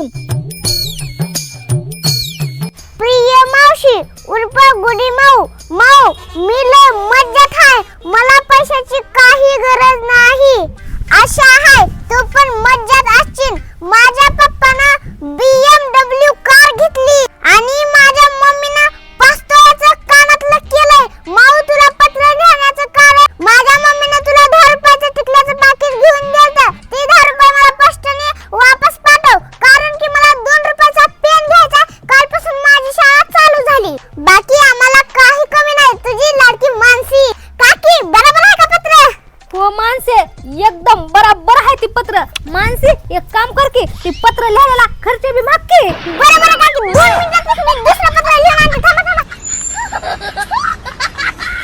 तू प्रिय मावशी उर्फ गुडी माऊ माऊ मी लय मज्जात आहे मला पैशाची काही गरज नाही. आशा नाही बाकी आम्हाला काही कमी नाही. तुझी लाडकी मानसी. काकी बरोबर आहे का पत्र? हो मानसे एकदम बराबर आहे ती पत्र. मानसी एक काम कर की ती पत्र लिहायला खर्च भी माग की बरोबर आहे काकी.